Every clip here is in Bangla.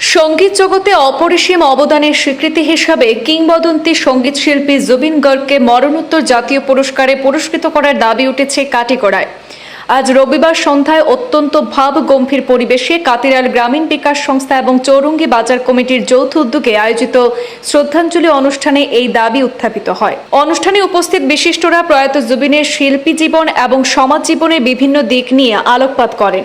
সংগীত জগতে অপরিসীম অবদানের স্বীকৃতি হিসাবে কিংবদন্তি সংগীত শিল্পী জুবিন গর্গকে মরণোত্তর জাতীয় পুরস্কারে পুরস্কৃত করার দাবি উঠেছে কাটিগড়ায়। আজ রবিবার সন্ধ্যায় অত্যন্ত ভাব গম্ভীর পরিবেশে কাতিরাল গ্রামীণ বিকাশ সংস্থা এবং চৌরঙ্গি বাজার কমিটির যৌথ উদ্যোগে আয়োজিত শ্রদ্ধাঞ্জলি অনুষ্ঠানে এই দাবি উত্থাপিত হয়। অনুষ্ঠানে উপস্থিত বিশিষ্টরা প্রয়াত জুবিনের শিল্পী জীবন এবং সমাজ জীবনের বিভিন্ন দিক নিয়ে আলোকপাত করেন।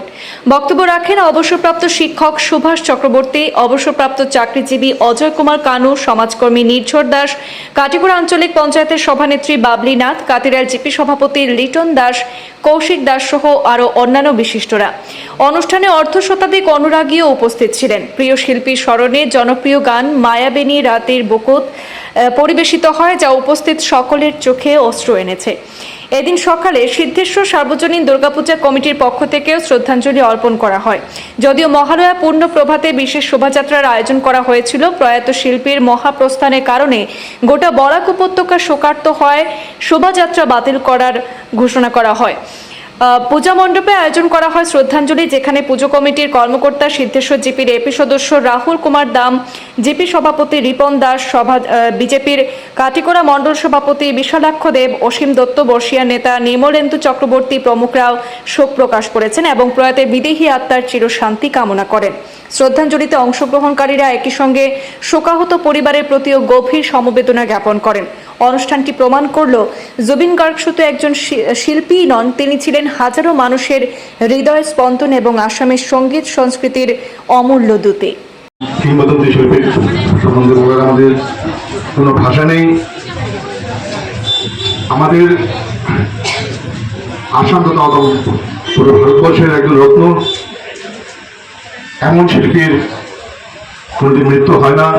বক্তব্য রাখেন অবসরপ্রাপ্ত শিক্ষক সুভাষ চক্রবর্তী, অবসরপ্রাপ্ত চাকরিজীবী অজয় কুমার কানু, সমাজকর্মী নির্ঝর দাস কাটিগড়া আঞ্চলিক পঞ্চায়েতের সভানেত্রী বাবলি নাথ, কাতিরাল জিপি সভাপতি লিটন দাস কৌশিক দাস সহ আরও অন্যান্য বিশিষ্টরা। অনুষ্ঠানে অর্ধ শতাধিক অনুরাগীও উপস্থিত ছিলেন। প্রিয় শিল্পীর স্মরণে জনপ্রিয় গান মায়াবেনী রাতের বকুত পরিবেশিত হয় যা উপস্থিত সকলের চোখে অস্ত্র এনেছে। এদিন সকালে সিদ্ধেশ্বর সার্বজনীন দুর্গাপূজা কমিটির পক্ষ থেকেও শ্রদ্ধাঞ্জলি অর্পণ করা হয়। যদিও মহালয়া পূর্ণ প্রভাতে বিশেষ শোভাযাত্রার আয়োজন করা হয়েছিল, প্রয়াত শিল্পীর মহাপ্রস্থানের কারণে গোটা বরাক উপত্যকা শোকার্ত হয়, শোভাযাত্রা বাতিল করার ঘোষণা করা হয়। পূজা মণ্ডপে আয়োজন করা হয় শ্রদ্ধাঞ্জলি, যেখানে পুজো কমিটির কর্মকর্তা সিদ্ধেশ্বর জিপির এপি সদস্য রাহুল কুমার দাম, জিপি সভাপতি রিপন দাস, সভা বিজেপির কাটিকোড়া মণ্ডল সভাপতি বিশালাক্ষ দেব, অসীম দত্ত বর্ষিয়া নেতা নির্মলেন্দু চক্রবর্তী প্রমুখরাও শোক প্রকাশ করেছেন এবং প্রয়াতের বিদেহী আত্মার চিরশান্তি কামনা করেন। শ্রদ্ধাঞ্জলিতে অংশগ্রহণকারীরা একই সঙ্গে শোকাহত পরিবারের প্রতিও গভীর সমবেদনা জ্ঞাপন করেন। অনুষ্ঠানটি প্রমাণ করল, জুবিন গার্গ শুধু একজন শি- শিল্পীই নন, তিনি ছিলেন হাজারো মানুষের হৃদয় স্পন্দন এবং আসামের সংগীত সংস্কৃতির অমূল্য দূতে। আমাদের কোনো ভাষা নেই। আমাদের আসাম পুরো ভারতবর্ষের একজন রত্ন। এমন শিল্পীর কোনোদিন মৃত্যু হয় না।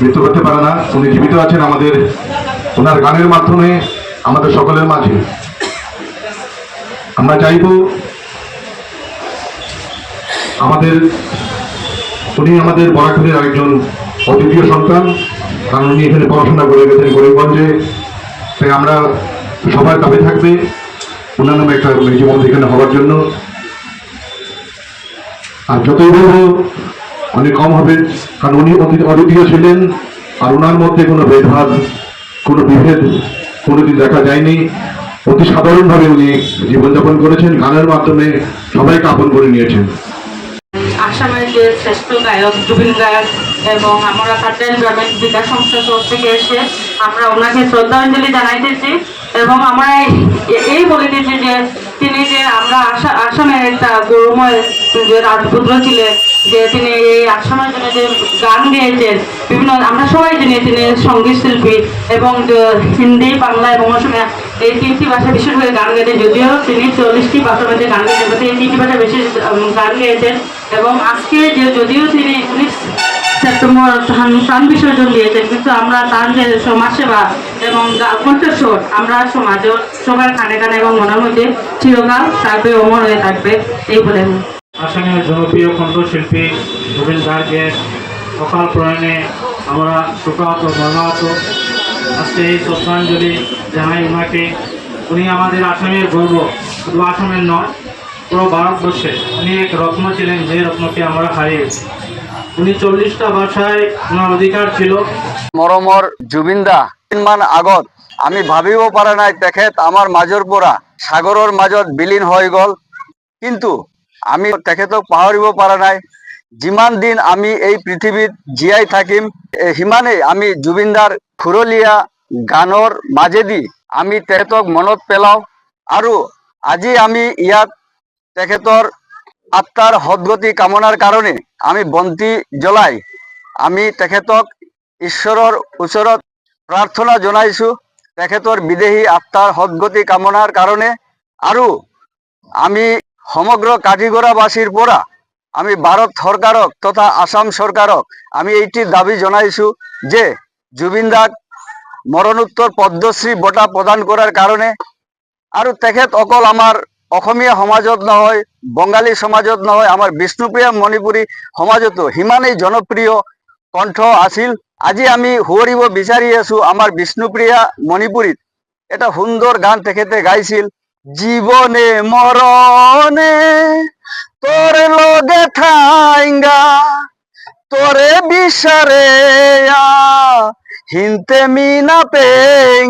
মৃত্যু করতে পারে না। উনি জীবিত আছেন আমাদের, ওনার গানের মাধ্যমে আমাদের সকলের মাঝে। আমরা চাইব আমাদের, উনি আমাদের বরাকপুরের আরেকজন অদ্বিতীয় সন্তান, কারণ উনি এখানে পড়াশোনা করে গেছেন গরিবগঞ্জে। তাই আমরা সবার দাবি থাকবে। ওনার নামে একটা জীবন এখানে হওয়ার জন্য। আর যতই বলব অনেক কম হবে। কারণ উনি অদ্বিতীয় ছিলেন, আর ওনার মধ্যে কোনো ভেদভাব, কোনো বিভেদ কোনোদিন দেখা যায়নি। অতি সাধারণভাবে উনি জীবনযাপন করেছেন, গানের মাধ্যমে সবাইকে আপন করে নিয়েছেন। আসামের যে শ্রেষ্ঠ গায়ক, জুবিন গায়ক এবং আমরা কাটাইল গ্রামীণ বিকাশ সংস্থার তরফ থেকে এসে আমরা ওনাকে শ্রদ্ধাঞ্জলি জানাইতেছি এবং আমরা এই বলিতেছি যে তিনি যে আমরা আসা আসামের একটা গৌরবময় যে রাজপুত্র ছিলেন যে তিনি এই আসামের জন্য যে গান গেয়েছেন, বিভিন্ন আমরা সবাই জানি তিনি সংগীত শিল্পী এবং হিন্দি, বাংলা এবং অসমীয়া এই তিনটি ভাষা বিশেষ করে গান গেয়েছেন। যদিও তিনি চল্লিশটি ভাষার মধ্যে গান গেয়েছেন এই তিনটি ভাষা বেশি গান গেয়েছেন। এবং আজকে যে যদিও তিনি উনিশ সেপ্টেম্বর প্রাণ- বিসর্জন দিয়েছেন, কিন্তু আমরা তার যে সমাজসেবা এবং কণ্ঠস্বর আমরা সমাজও সবার কানে কানে এবং মনের মধ্যে চিরকাল থাকবে অমর হয়ে থাকবে, এই বলে আসামের জনপ্রিয় কণ্ঠশিল্পী জুবিন গার্গের অকাল প্রয়াণে আমরা শোকাহত মর্মাহত। আজকে এই শ্রদ্ধাঞ্জলি জানাই ওনাকে উনি আমাদের আসামের গর্ব, শুধু আসামের নয়, পুরো ভারতবর্ষে উনি এক রত্ন ছিলেন যে রত্নকে আমরা হারিয়েছি। উনি চল্লিশটা ভাষায় ওনার অধিকার ছিল। মৰমৰ জুবিনদা মান আগত। আমি ভাবিব পৰা নাই, তেখেত আমাৰ মাজৰ পৰা সাগৰৰ মাজত বিলীন হৈ গ'ল। কিন্তু আমি তেখেতক পাহৰিব পৰা নাই। যিমান দিন আমি এই পৃথিৱীত জীয়াই থাকিম সিমানেই আমি জুবিনদাৰ খুৰলীয়া গানৰ মাজেদি আমি তেখেতক মনত পেলাওঁ আৰু আজি আমি ইয়াত তেখেতৰ আত্মাৰ সদগতি কামনাৰ কাৰণে আমি বন্তি জ্বলাই আমি তেখেতক ঈশ্বৰৰ ওচৰত প্ৰাৰ্থনা জনাইছো, তেখেতৰ বিদেহী আত্মাৰ সদগতি কামনাৰ কাৰণে আৰু আমি সমগ্ৰ কাজিগড়াবাসীৰ পৰা আমি ভাৰত চৰকাৰক তথা আসাম চৰকাৰক আমি এইটি দাবি জনাইছো যে জুবিন দাক মৰণোত্তৰ পদ্মশ্ৰী বঁটা প্ৰদান কৰাৰ কাৰণে আৰু তেখেত অকল আমাৰ অসমীয়া সমাজত নহয়, বঙালী সমাজত নহয়, আমাৰ বিষ্ণুপ্ৰিয়া মণিপুৰী সমাজতো সিমানেই জনপ্ৰিয় কণ্ঠ আছিল। আজি আমি সুঁৱৰিব বিচাৰি আছো আমাৰ বিষ্ণুপ্ৰিয়া মণিপুৰীত। এটা সুন্দৰ গান তেখেতে গাইছিল। জীৱনে মরণে তোর লগে ঠাইঙ্গা তোরে বিশারে হিনতে মিনা পেং